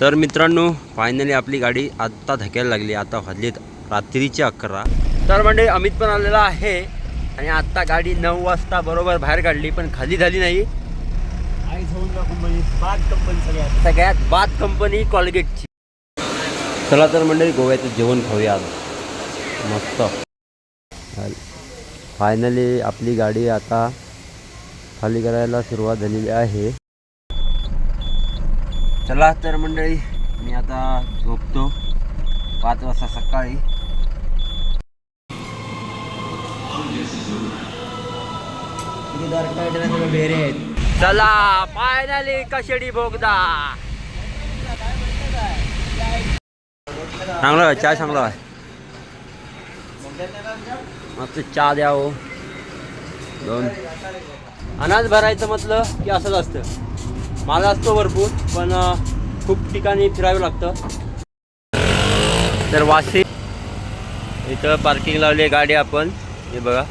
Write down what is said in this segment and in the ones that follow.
तर मित्रांनो फायनली आपली गाडी आत्ता धक्यायला लागली. आता वाजलेत रात्रीचे अकरा. तर म्हणजे अमित पण आलेला आहे. आणि आत्ता गाडी नऊ वाजता बरोबर बाहेर काढली पण खाली झाली नाही. सगळ्यात सगळ्यात बाद कंपनी कॉलगेटची चला तर म्हणजे गोव्याचं जेवण खाऊया आज. मस्त. फायनली आपली गाडी आता खाली करायला सुरुवात झालेली आहे. चला तर मंडळी मी आता झोपतो. पाच वाजता सकाळी. बेरे आहेत. चला फायनली कशेडी बोगदा चांगला चहा चांगला मस्त चहा द्या हो. दोन. अनाज भरायचं म्हटलं की असंच असतं. माझा असतो भरपूर पण खूप ठिकाणी फिरावं लागतं. तर वाशी इथं पार्किंग लावली गाडी आपण. हे बघा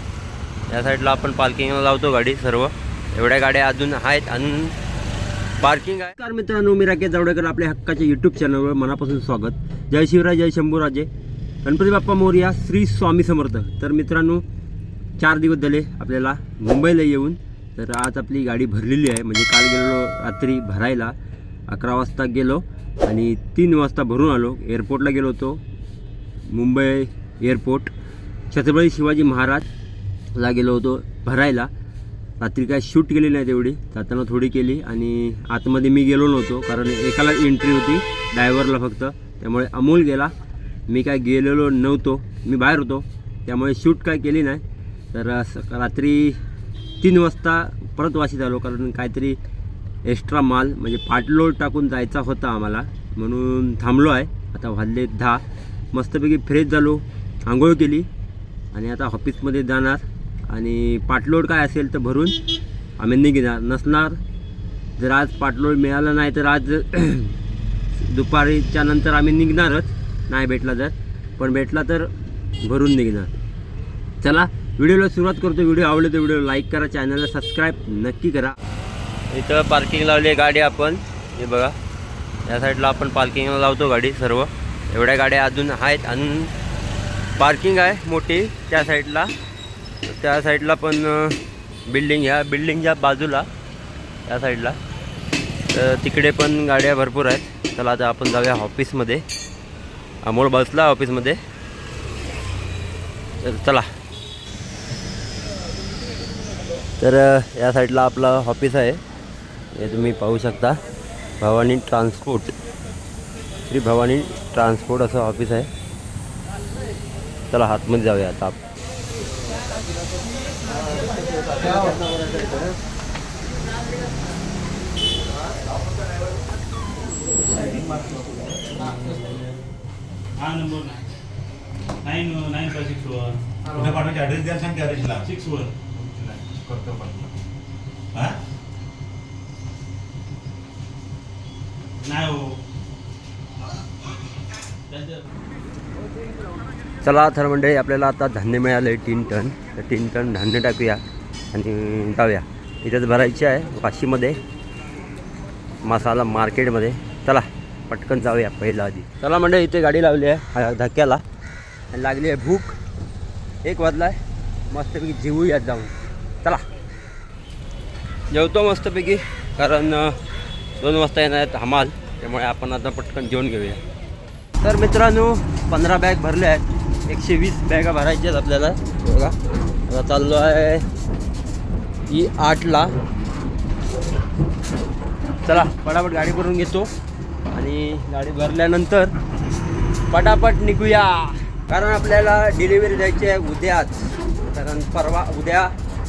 या साईडला आपण पार्किंगला लावतो गाडी सर्व. एवढ्या गाड्या अजून आहेत अजून पार्किंग आहे. तर मित्रांनो मी राकेश जावडेकर आपल्या हक्काच्या यूट्यूब चॅनलवर मनापासून स्वागत. जय शिवराय जय शंभूराजे. गणपती बाप्पा मोर्या श्री स्वामी समर्थ. तर मित्रांनो चार दिवस झाले आपल्याला मुंबईला येऊन. तर आज आपली गाडी भरलेली आहे. म्हणजे काल गेलो रात्री भरायला अकरा वाजता गेलो आणि तीन वाजता भरून आलो. एअरपोर्टला गेलो होतो. मुंबई एअरपोर्ट. छत्रपती शिवाजी महाराजला गेलो होतो भरायला. रात्री काय शूट केली नाही तेवढी. जाताना थोडी केली आणि आतमध्ये मी गेलो नव्हतो कारण एकाला एंट्री होती ड्रायव्हरला फक्त. त्यामुळे अमोल गेला. मी काय गेलेलो नव्हतो. मी बाहेर होतो. त्यामुळे शूट काय केली नाही. तर रात्री तीन वाजता परत वाशीत आलो कारण काहीतरी एक्स्ट्रा माल म्हणजे पाटलोड टाकून जायचा होता आम्हाला. म्हणून थांबलो आहे. आता वाजले दहा. मस्तपैकी फ्रेश झालो आंघोळ केली आणि आता ऑफिसमध्ये जाणार. आणि पाटलोड काय असेल तर भरून आम्ही निघणार नसणार. जर आज पाटलोड मिळाला नाही तर आज दुपारीच्या नंतर आम्ही निघणारच. नाही भेटला तर. पण भेटला तर भरून निघणार. चला व्हिडिओला सुरुवात करतो. व्हिडिओ आवडले तर व्हिडिओ लाईक करा चॅनलला सबस्क्राईब नक्की करा. इथं पार्किंग लावली आहे गाडी आपण. हे बघा. या साईडला आपण पार्किंगला लावतो गाडी सर्व. एवढ्या गाड्या अजून आहेत. अजून पार्किंग आहे मोठी. त्या साईडला त्या साईडला पण बिल्डिंग ह्या बिल्डिंगच्या बाजूला. त्या साईडला तर तिकडे पण गाड्या भरपूर आहेत. चला आता आपण जाऊया ऑफिसमध्ये अमोल बसला ऑफिसमध्ये तर चला. तर या साईडला आपलं ऑफिस आहे. हे तुम्ही पाहू शकता. भवानी ट्रान्सपोर्ट श्री भवानी ट्रान्सपोर्ट असं ऑफिस आहे. चला आतमध्ये जाऊया आता आप- number nine nine five six कुठे पाठवायचे? ऍड्रेस द्यायला सांग गॅरेजला सिक्स वन करतो हा? नाही हो. चला तर मंडळी आपल्याला आता धान्य मिळालं आहे तीन टन. तर तीन टन धान्य टाकूया आणि जाऊया. इथेच भरायचे आहे वाशीमध्ये. मसाला मार्केटमध्ये. चला पटकन जाऊया पहिला आधी. चला मंडळी इथे गाडी लावली आहे धक्क्याला. आणि लागली आहे भूक. एक वाजला आहे मस्तपैकी जेवूयात जाऊन. जेवतो मस्तपैकी कारण दोन वाजता येणार आहेत हमाल त्यामुळे आपण आता पटकन जेवण घेऊया. तर मित्रांनो पंधरा बॅग भरले आहेत. एकशे वीस बॅगा भरायच्या आहेत आपल्याला. बघा आता चाललो आहे. ई आठला. चला पटापट गाडी भरून घेतो. आणि गाडी भरल्यानंतर पटापट निघूया. कारण आपल्याला डिलिव्हरी द्यायची आहे उद्याच. कारण परवा उद्या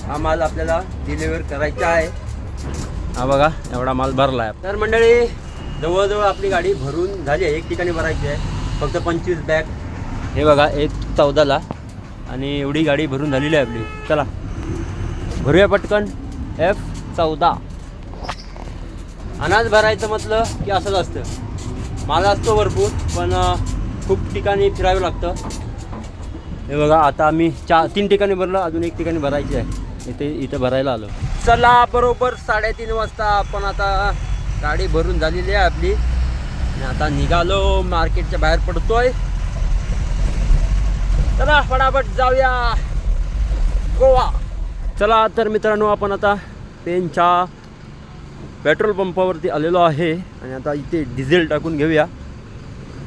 हा माल आपल्याला डिलिव्हर करायचा आहे. हा बघा एवढा माल भरला आहे तर मंडळी जवळजवळ आपली गाडी भरून झाली आहे. एक ठिकाणी भरायची आहे. फक्त पंचवीस बॅग. हे बघा एक चौदाला. आणि एवढी गाडी भरून झालेली आहे आपली. चला. भरूया पटकन. एफ चौदा. अनाज भरायचं म्हटलं की असंच असतं. मला असतो भरपूर पण खूप ठिकाणी फिरावं लागतं. हे बघा आता आम्ही चार तीन ठिकाणी भरलं अजून एक ठिकाणी भरायची आहे. इथे इथं भरायला आलो. चला बरोबर साडेतीन वाजता आपण आता गाडी भरून झालेली आहे आपली. आणि आता निघालो मार्केटच्या बाहेर पडतोय. चला फटाफट जाऊया. गोवा. चला तर मित्रांनो आपण आता पेनच्या पेट्रोल पंपावरती आलेलो आहे. आणि आता इथे डिझेल टाकून घेऊया.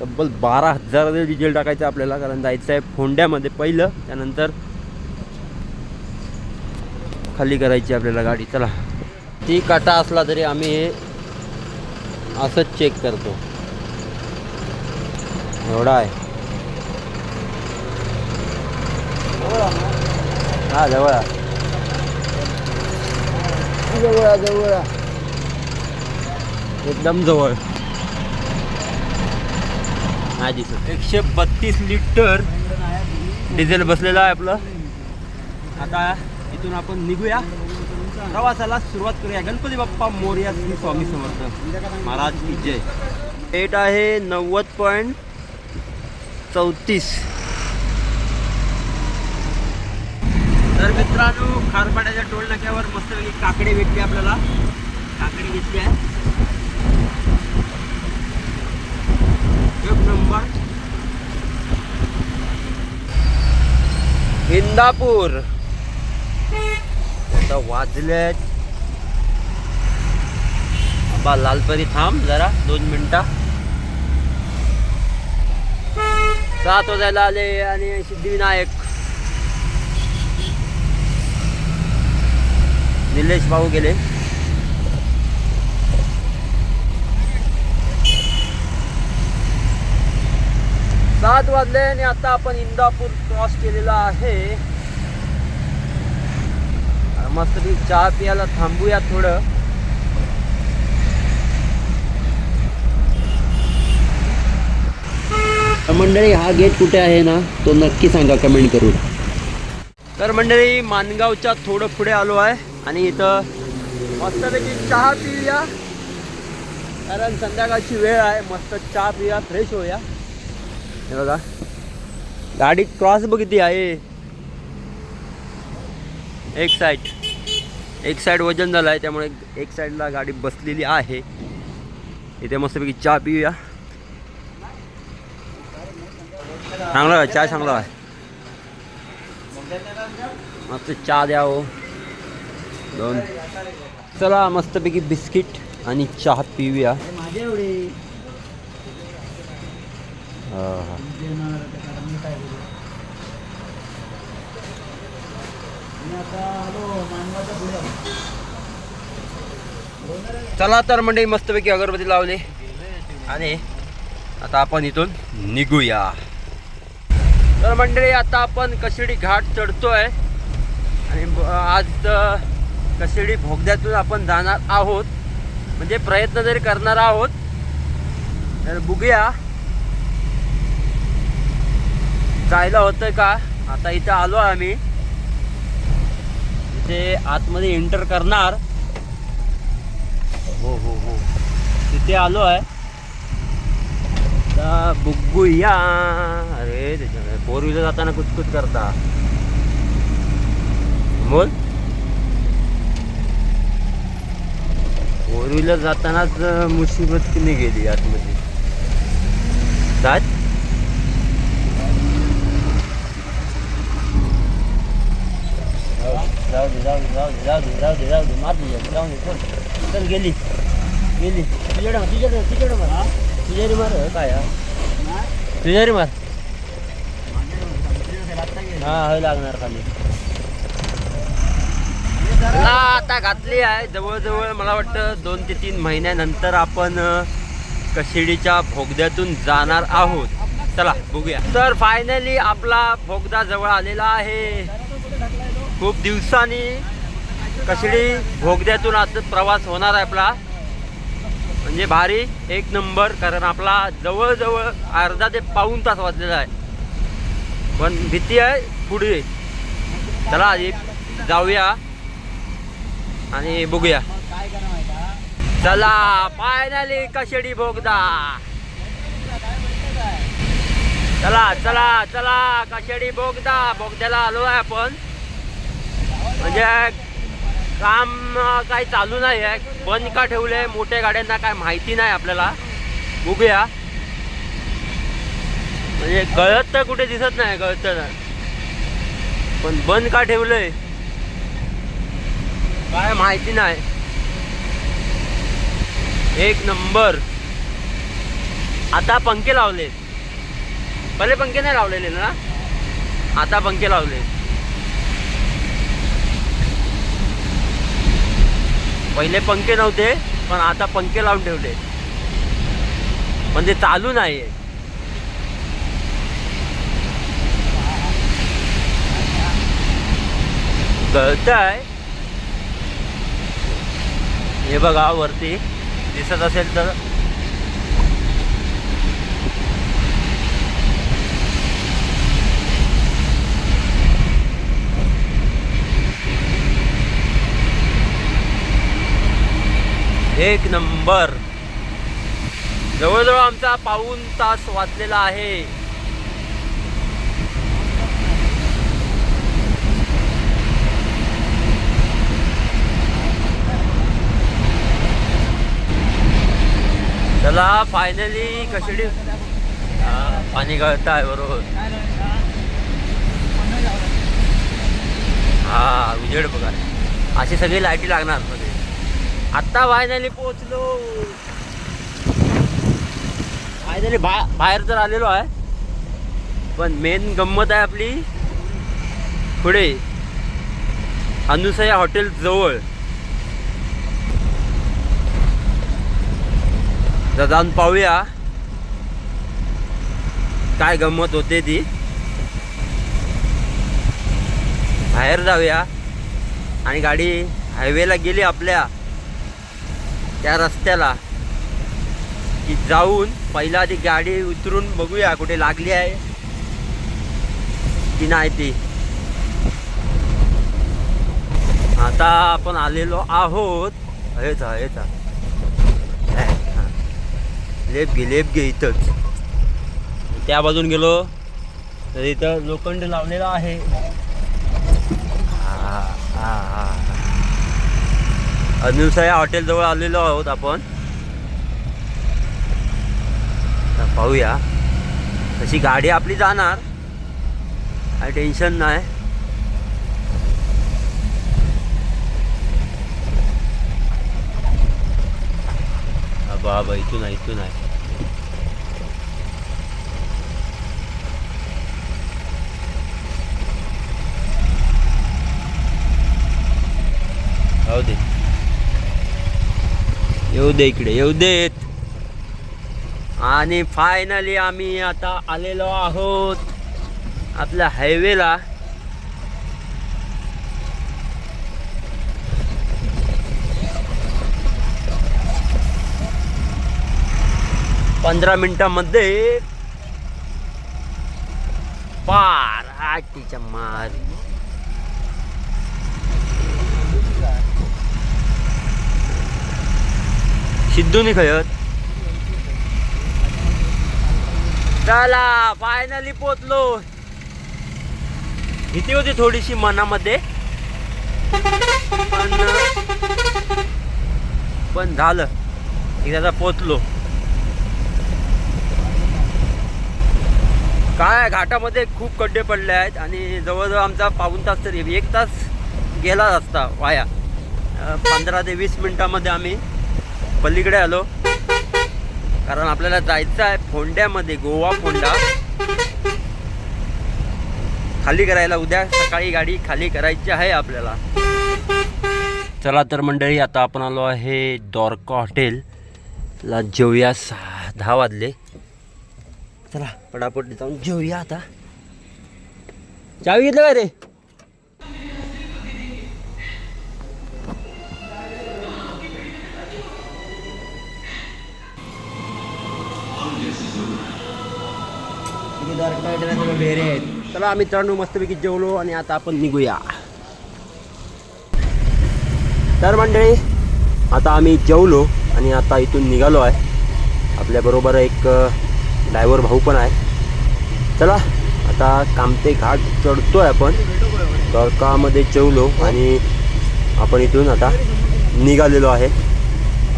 तब्बल बारा हजार डिझेल टाकायचं आहे आपल्याला कारण जायचं आहे फोंड्यामध्ये पहिलं त्यानंतर खाली करायची आपल्याला गाडी. चला. ती काटा असला तरी आम्ही हे असंच चेक करतो. एवढा आहे. हा जवळ. जवळ जवळ. एकदम जवळ. दिसत एकशे बत्तीस लिटर डिझेल बसलेलं आहे आपलं. आता इथून आपण निघूया. प्रवासाला सुरुवात करूया. गणपती बाप्पा मोर्या श्री स्वामी समर्थ. महाराज की जय. रेट आहे नव्वद पॉईंट चौतीस. तर मित्रांनो खारपाड्याच्या टोल नाक्यावर मस्तपैकी काकडे भेटली आपल्याला. काकडी घेतली आहे. एक नंबर. इंदापूर. आता वाजलेत. बा लालपरी थांब जरा दोन मिनिटा. सात वाजायला आले आणि सिद्धिविनायक. निलेश भाऊ गेले. सात वाजले आणि आता आपण इंदापूर क्रॉस केलेला आहे. मस्तपैकी चहा पियाला थांबूया थोडं. मंडळी हा गेट कुठे आहे ना तो नक्की सांगा कमेंट करून. तर मंडळी मानगावच्या थोडं पुढे आलो आहे आणि इथं मस्तपैकी चहा पिऊया. कारण संध्याकाळची वेळ आहे मस्त चहा पिऊया फ्रेश होऊया. हे बघा. गाडी क्रॉस बघ किती आहे. एक साईड एक साईड वजन झालं आहे त्यामुळे एक साईडला गाडी बसलेली आहे. इथे मस्तपैकी चहा पिऊया. चांगला चहा चांगला आहे. मस्त चहा द्या हो दोन. चला मस्तपैकी बिस्किट आणि चहा पिऊया माझे एवढे हा, हा. चला तर मंडळी मस्तपैकी अगरबत्ती लावली. आणि आता आपण इथून निघूया. तर मंडळी आता आपण कशिडी घाट चढतोय. आणि ब- आज कशिडी भोगद्यातून आपण जाणार आहोत. म्हणजे प्रयत्न जरी करणार आहोत. तर बघूया. जायला होतं का? आता इथं आलो आम्ही. ते आतमध्ये एंटर करणार. हो हो हो. तिथे आलो आहे. बुग्गू या अरे त्याच्याकडे फोर व्हीलर जाताना कुचकुच करता. बोल फोर व्हीलर जातानाच मुसीबत किती गेली आतमध्ये? जात जाऊ दे जाऊ दे जाऊ दे जाऊ दे जाऊ दे जाऊ दे जाऊ दे चल चल गेली. गेली. तुझ्याकडे मार तुझ्याकडे तुझ्याकडे मार. तुझ्यारी मार हे काय? तुझ्यारी मार. हा हे लागणार खाली. आता घातली आहे. जवळजवळ मला वाटतं दोन ते तीन महिन्यानंतर आपण कशिडीच्या भोगद्यातून जाणार आहोत. चला बघूया. तर फायनली आपला भोगदा जवळ आलेला आहे. खूप दिवसांनी कशडी भोगद्यातून आज प्रवास होणार आहे आपला. म्हणजे भारी एक नंबर कारण आपला जवळजवळ अर्धा ते पाऊण तास वाजलेला आहे. पण भीती आहे पुढे. चला आधी जाऊया आणि बघूया. चला फायनली कशेडी भोगदा. चला चला चला कशेडी भोगदा. भोगद्याला आलो आहे आपण. म्हणजे काम काही चालू नाही आहे. बंद का ठेवले मोठ्या गाड्यांना काय माहिती नाही आपल्याला. बघूया. म्हणजे गळत तर कुठे दिसत नाही गळत पण बंद का ठेवलंय? काय माहिती नाही. एक नंबर. आता पंखे लावलेत. पहिले पंखे नाही लावलेले ना? आता पंखे लावले पहिले पंखे नव्हते पण आता पंखे लावून ठेवले. पण ते चालू नाही गळत आहे हे बघा वरती दिसत असेल तर एक नंबर. जवळजवळ आमचा पाऊन तास वाचलेला आहे. चला फायनली कशडी पाणी गळत आहे बरोबर. हा उजेड बघा अशी सगळी लाईटी लागणार मध्ये. आत्ता फायनली पोहोचलो. फायनली बा बाहेर तर आलेलो आहे. पण मेन गंमत आहे आपली. पुढे. अनुसया हॉटेल जवळ. तर जाऊन पाहूया. काय गंमत होते ती. बाहेर जाऊया. आणि गाडी हायवेला गेली आपल्या. त्या रस्त्याला की जाऊन पहिला ती गाडी उतरून बघूया कुठे लागली आहे की नाही ती. आता आपण आलेलो आहोत. हेच हेच लेप घे लेप घे इथंच. त्या बाजून गेलो. तर इथं लोखंड लावलेला आहे. हा, हा, हा. अनुसया या हॉटेलजवळ आलेलो आहोत आपण. पाहूया. तशी गाडी आपली जाणार. काही टेन्शन नाही. बाबा इथून आहे इथून आहे. हो दे. येऊ दे इकडे येऊ देत. आणि फायनली आम्ही आता आलेलो आहोत आपल्या हायवेला पंधरा मिनिटामध्ये पार. आटीच्या मारी. सिद्धूने खयत चला फायनली पोचलो भीती होती थोडीशी मनामध्ये. पण पण झालं. एकदा पोचलो काय घाटामध्ये खूप खड्डे पडले आहेत आणि जवळजवळ आमचा पाऊण तास तरी एक तास गेला असता वाया. पंधरा ते वीस मिनटामध्ये आम्ही पलीकडे आलो. कारण आपल्याला जायचं आहे फोंड्यामध्ये गोवा फोंडा. खाली करायला उद्या सकाळी गाडी खाली करायची आहे आपल्याला. चला तर मंडळी आता आपण आलो आहे द्वारका हॉटेलला जेवूया सहा दहा वाजले. चला पटापट जाऊन जेवूया आता. चावी घेतलं काय रे? बेरे आहेत. चला मित्रांनो मस्तपैकी जेवलो आणि आता आपण निघूया. तर मंडळी आता आम्ही जेवलो आणि आता इथून निघालो आहे. आपल्याबरोबर एक ड्रायव्हर भाऊ पण आहे. चला आता कामते घाट चढतोय आपण. द्वारकामध्ये जेवलो आणि आपण इथून आता निघालेलो आहे.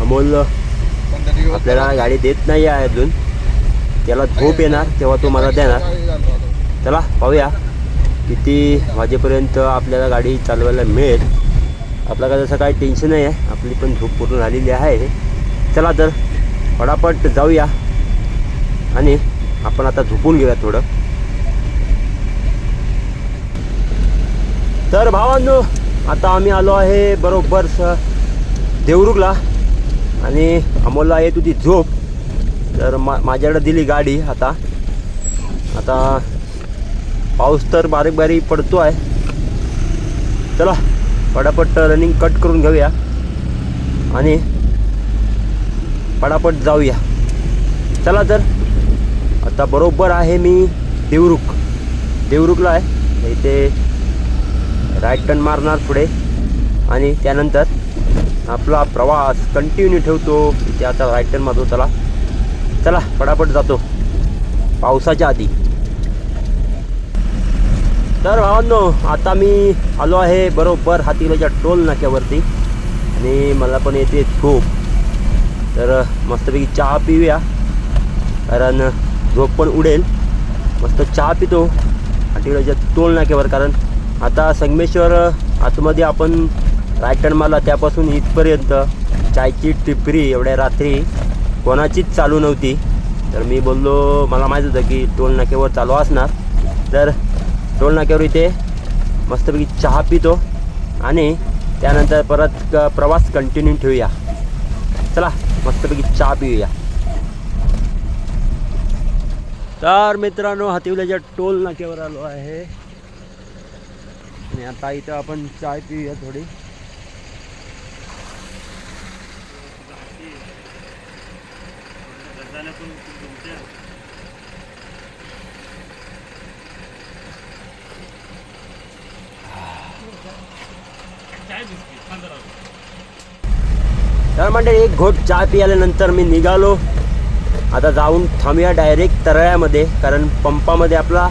अमोल आपल्याला गाडी देत नाही आहे अजून. त्याला झोप येणार तेव्हा तो मला देणार. चला पाहूया किती वाजेपर्यंत आपल्याला गाडी चालवायला मिळेल. आपला काय तसं काही टेन्शन नाही आहे. आपली पण झोप पूर्ण झालेली आहे. चला तर फटाफट जाऊया. आणि आपण आता झोपून घेऊया थोडं. तर भावांनो आता आम्ही आलो आहे बरोबर स देवरुखला. आणि अमोलला येत होती झोप. तर मा माझ्याकडे दिली गाडी आता. आता पाऊस तर बारीक बारीक पडतो आहे. चला पटापट रनिंग कट करून घेऊया. आणि पटापट जाऊया. चला तर. आता बरोबर आहे मी देवरुख. देवरुखला आहे. इथे राईट टर्न मारणार पुढे. आणि त्यानंतर आपला प्रवास कंटिन्यू ठेवतो. इथे आता राईट टर्न मारतो चला. चला पटापट जातो. पावसाच्या आधी. तर भावांनो आता मी आलो आहे बरोबर हातीलाच्या टोल नाक्यावरती. आणि मला पण येते झोप. तर मस्तपैकी चहा पिऊया. कारण झोप पण उडेल. मस्त चहा पितो हातीलाच्या टोल नाक्यावर. कारण आता संगमेश्वर आतमध्ये आपण राईट मारला त्यापासून इथपर्यंत चायची टिपरी एवढ्या रात्री कोणाचीच चालू नव्हती. तर मी बोललो मला माहीत होतं की टोल नाक्यावर चालू असणार. तर टोल नाक्यावर इथे मस्तपैकी चहा पितो आणि त्यानंतर परत क- प्रवास कंटिन्यू ठेवूया. चला मस्तपैकी चहा पिऊया. तर मित्रांनो हातिवल्याच्या टोल नाक्यावर आलो आहे. आणि आता इथं आपण चाय पिऊया थोडी. तर म्हणजे एक घोट चहा पियाल्यानंतर मी निघालो. आता जाऊन थांबूया डायरेक्ट तरळ्यामध्ये कारण पंपामध्ये आपला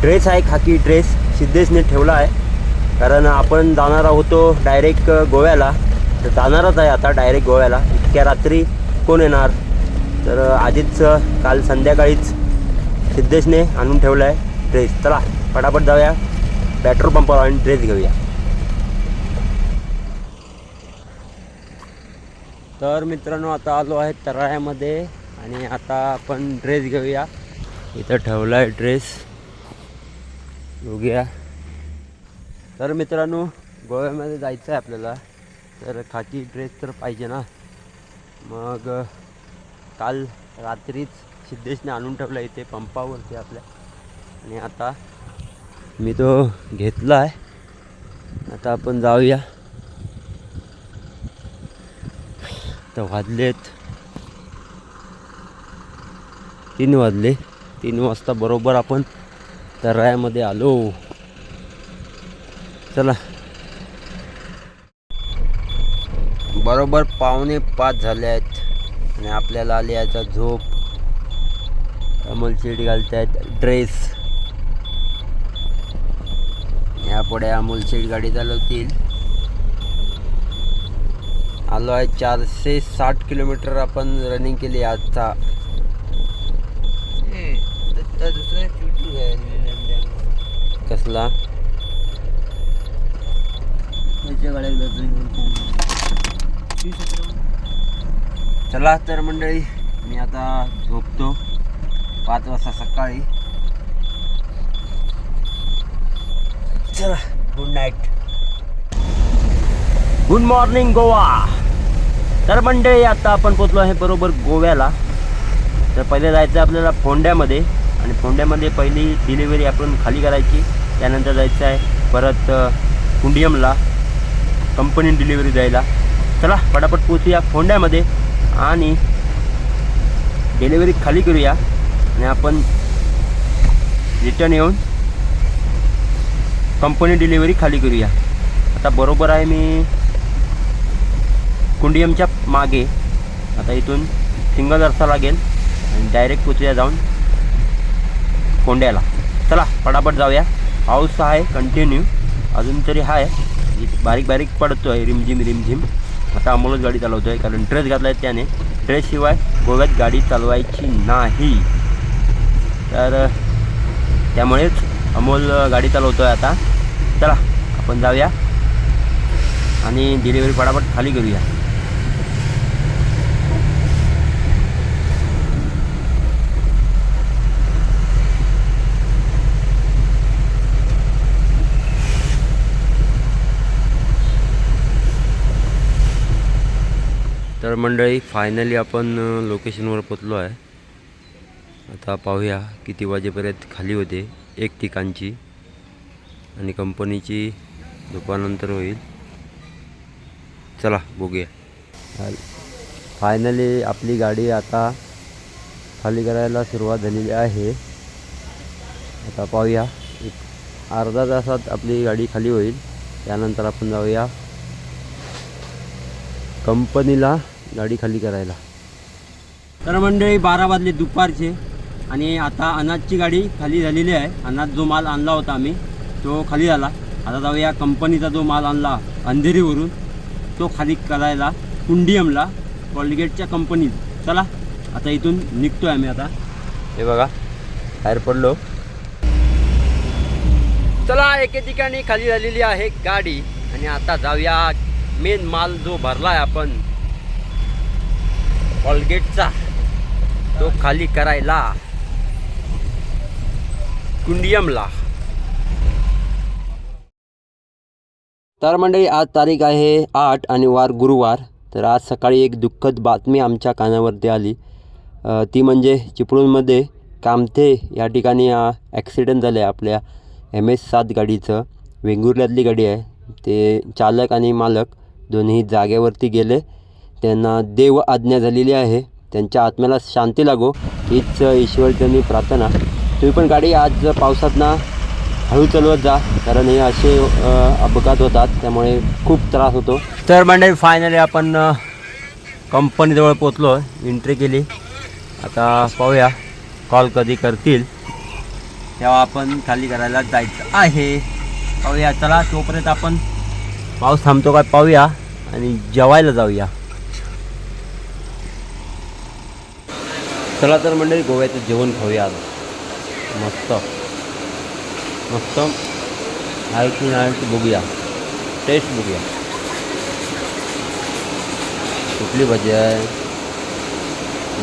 ड्रेस आहे खाकी ड्रेस सिद्धेशने ठेवला आहे. कारण आपण जाणार होतो डायरेक्ट गोव्याला. तर जाणारच आहे आता डायरेक्ट गोव्याला. इतक्या रात्री कोण येणार? तर आधीच काल संध्याकाळीच सिद्धेशने आणून ठेवला आहे ड्रेस. चला फटाफट जाऊया. पेट्रोल पंपावर आणि ड्रेस घेऊया. तर मित्रांनो आता आलो आहे तराळ्यामध्ये आणि आता आपण ड्रेस घेऊया. इथं ठेवला आहे ड्रेस. बघूया. तर मित्रांनो गोव्यामध्ये जायचं आहे आपल्याला. तर खाकी ड्रेस तर पाहिजे ना. मग काल रात्रीच सिद्धेशने आणून ठेवला इथे पंपावरती आपल्या. आणि आता मी तो घेतला आहे. आता आपण जाऊया. तर वाजलेत तीन वाजले. तीन वाजता बरोबर आपण तरायामध्ये आलो. चला. बरोबर पावणे पाच झाले आहेत. आणि आपल्याला आली आता झोप. अमोल शेड घालत आहेत ड्रेस. यापुढे अमोल शेड गाडी चालवतील. आलो आहे चारशे साठ किलोमीटर आपण रनिंग केली आजचा. कसला? चला तर मंडळी मी आता झोपतो. पाच वाजता सकाळी. चला good night good morning Goa. तर मंडळी आता आपण पोचलो आहे बरोबर गोव्याला. तर पहिले जायचं आपल्याला फोंड्यामध्ये. आणि फोंड्यामध्ये पहिली डिलिव्हरी आपण खाली करायची. त्यानंतर जायचं आहे परत कुंडियमला. कंपनी डिलिव्हरी द्यायला. चला पटापट पोचूया फोंड्यामध्ये. आणि डिलेवरी खाली करूया आणि आपण रिटर्न येऊन कंपनी डिलेवरी खाली करूया. आता बरोबर आहे मी कुंडियमच्या मागे. आता इथून सिंगल रस्ता लागेल आणि डायरेक्ट पोचूया जाऊन कोंड्याला. चला पटापट जाऊया. पाऊस आहे कंटिन्यू अजून तरी आहे बारीक बारीक पडतो आहे रिमझिम रिमझिम. आता अमोलच गाडी चालवतो आहे कारण ड्रेस घातला आहे त्याने ड्रेसशिवाय गोव्यात गाडी चालवायची नाही. तर त्यामुळेच अमोल गाडी चालवतो आहे आता. चला आपण जाऊया. आणि डिलिव्हरी पटापट खाली करूया. तर मंडळी फायनली आपण लोकेशनवर पोचलो आहे. आता पाहूया किती वाजेपर्यंत खाली होते एक ठिकाणची आणि कंपनीची दुपारनंतर होईल. चला बघूया. फायनली आपली गाडी आता खाली करायला सुरुवात झालेली आहे. आता पाहूया एक अर्धा तासात आपली गाडी खाली होईल. त्यानंतर आपण जाऊया कंपनीला. गाडी खाली करायला. तर मंडळी बारा वाजले दुपारचे आणि आता अनाजची गाडी खाली झालेली आहे. अनाज जो माल आणला होता आम्ही तो खाली झाला. आता जाऊया कंपनीचा जो माल आणला अंधेरीवरून तो खाली करायला कुंडियमला कॉलगेटच्या कंपनीत. चला आता इथून निघतोय आम्ही आता. हे बघा बाहेर पडलो. चला एके ठिकाणी खाली झालेली आहे गाडी. आणि आता जाऊया मेन माल जो भरलाय आपण कॉलगेटचा तो खाली करायला. कुंडियमला. तर मंडळी आज तारीख आहे आठ आणि वार गुरुवार. तर आज सकाळी एक दुःखद बातमी आमच्या कानावरती आली. ती म्हणजे चिपळूणमध्ये कामथे या ठिकाणी ॲक्सिडेंट झालं आहे आपल्या एम एस सात गाडीचं. वेंगुर्ल्यातली गाडी आहे. ते चालक आणि मालक दोन्ही जागेवरती गेले. त्यांना देव आज्ञा झालेली आहे. त्यांच्या आत्म्याला शांती लागो. हीच ईश्वरचरणी प्रार्थना. तुम्ही पण गाडी आज पावसात ना हळू चालवत जा. कारण हे असे अपघात होतात. त्यामुळे खूप त्रास होतो. तर म्हणजे फायनली आपण कंपनीजवळ पोचलो एंट्री केली. आता पाहूया कॉल कधी करतील. तेव्हा आपण खाली करायला जायचं आहे. पाहूया चला तोपर्यंत आपण पाऊस थांबतो का पाहूया. आणि जेवायला जाऊया. चला तर मंडळी गोव्याचं जेवण खाऊया आज. मस्त. मस्त. आहे की नाही बघूया. टेस्ट बघूया. कुठली भजी आहे?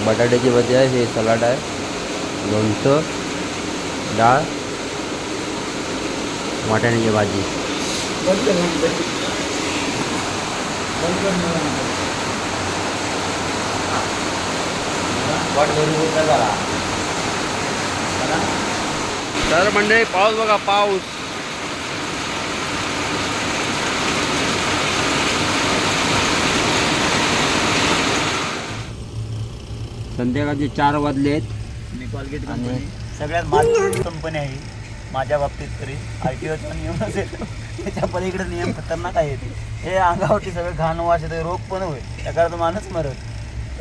बटाट्याची भजी आहे हे सलाड आहे. लोणचं डाळ वाटाण्याची भाजी. तर मंडळी पाऊस बघा पाऊस. संध्याकाळचे चार वाजले आहेत मी कॉलगेट कंपनी सगळ्यात मार्केट कंपनी आहे माझ्या बाबतीत तरी. आय टी ओचा नियम असेल त्याच्या पलीकडे नियम खतरनाक आहेत हे अंगावरती सगळं घाण वास येतं रोग पण होईल त्या तो माणूस मरत.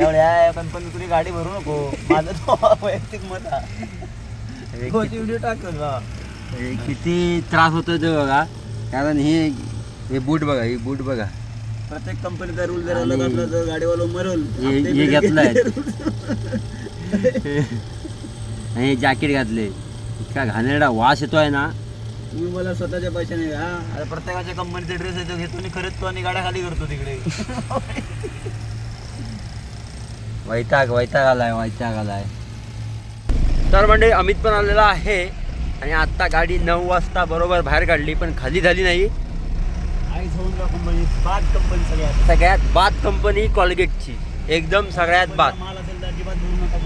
या कंपनी तुझी गाडी भरू नको. माझं तो वैयक्तिक मत व्हिडिओ टाकतो बा किती त्रास होतो ते बघा. कारण हे हे बूट बघा हे बूट बघा. प्रत्येक कंपनीचा रूल जर अलग असला तर गाडीवाला मरल हे घेतलंय. हे जॅकेट घातले. इतका घाणेरडा वास येतोय ना. तुम्ही मला स्वतःच्या पैशाने हा? आता प्रत्येकाच्या कंपनीचे ड्रेस येतो घेतो आणि खरेदतो आणि गाड्या खाली करतो तिकडे. वैताग वैताग आलाय वैताग आलाय. तर म्हणजे अमित पण आलेला आहे. आणि आत्ता गाडी नऊ वाजता बरोबर बाहेर काढली पण खाली झाली नाही. कंपनी बाद कंपनी सगळ्यात. सगळ्यात बाद कंपनी कॉलगेटची एकदम सगळ्यात बाद.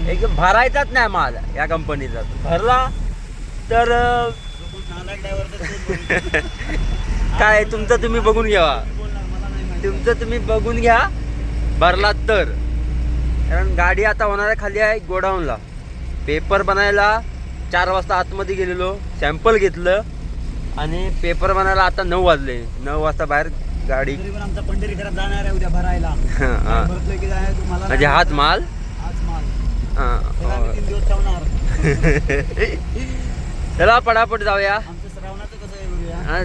एकदम भरायचाच नाही माल या कंपनीचा भरला तर. काय तुमचं तुम्ही बघून घ्या. तुमचं तुम्ही बघून घ्या. भरलात तर. कारण गाडी आता होणार आहे खाली आहे गोडाऊनला. पेपर बनायला चार वाजता आतमध्ये गेलेलो सॅम्पल घेतलं आणि पेपर बनायला आता नऊ वाजले. नऊ वाजता बाहेर गाडी आमचा जाणार आहे उद्या भरायला. म्हणजे हाच माल? हा. चला पटापट जाऊया.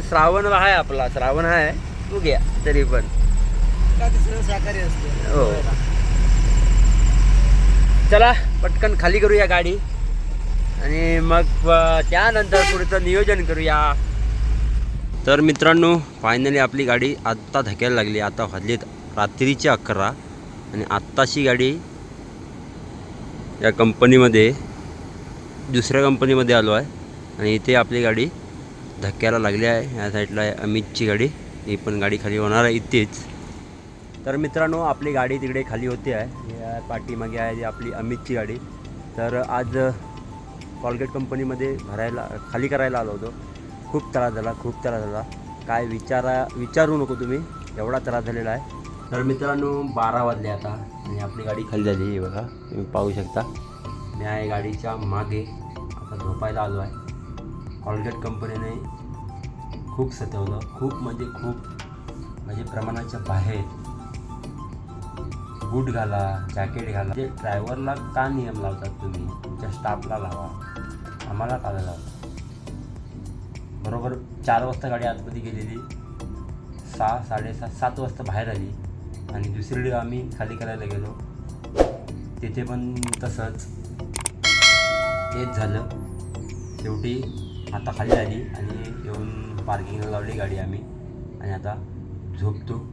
श्रावण आहे आपला. श्रावण आहे. तू घ्या तरी पण. हो. चला पटकन खाली करूया गाडी. आणि मग त्यानंतर पुढचं नियोजन करूया. तर मित्रांनो फायनली आपली गाडी आत्ता धक्यायला लागली. आता हल्लीत रात्रीचे अकरा. आणि आत्ताची गाडी या कंपनीमध्ये दुसऱ्या कंपनीमध्ये आलो आहे. आणि इथे आपली गाडी धक्क्याला लागली आहे. या साईडला आहे अमितची गाडी. ही पण गाडी खाली होणार आहे इथेच. तर मित्रांनो आपली गाडी तिकडे खाली होती आहे. या पाठीमागे आहे जी आपली अमितची गाडी. तर आज कॉलगेट कंपनीमध्ये भरायला खाली करायला आलो होतो. खूप त्रास झाला खूप त्रास झाला. काय विचारा विचारू नको तुम्ही. एवढा त्रास झालेला आहे. तर मित्रांनो बारा वाजले आता आणि आपली गाडी खाली झाली बघा. तुम्ही पाहू शकता. मी आहे गाडीच्या मागे. आता झोपायला आलो आहे. कॉलगेट कंपनीने खूप सतवलं. खूप म्हणजे खूप. म्हणजे प्रमाणाच्या बाहेर. बूट घाला जॅकेट घाला. जे ड्रायव्हरला का नियम लावतात तुम्ही? तुमच्या स्टाफला लावा. आम्हाला का लावा? बरोबर चार वाजता गाडी आतमध्ये गेलेली. सहा साडेसहा सात वाजता बाहेर आली. आणि दुसरीकडे आम्ही खाली करायला गेलो. तिथे पण तसंच. तेच झालं. शेवटी आता खाली आली आणि येऊन पार्किंगला लावली गाडी आम्ही. आणि आता झोपतो.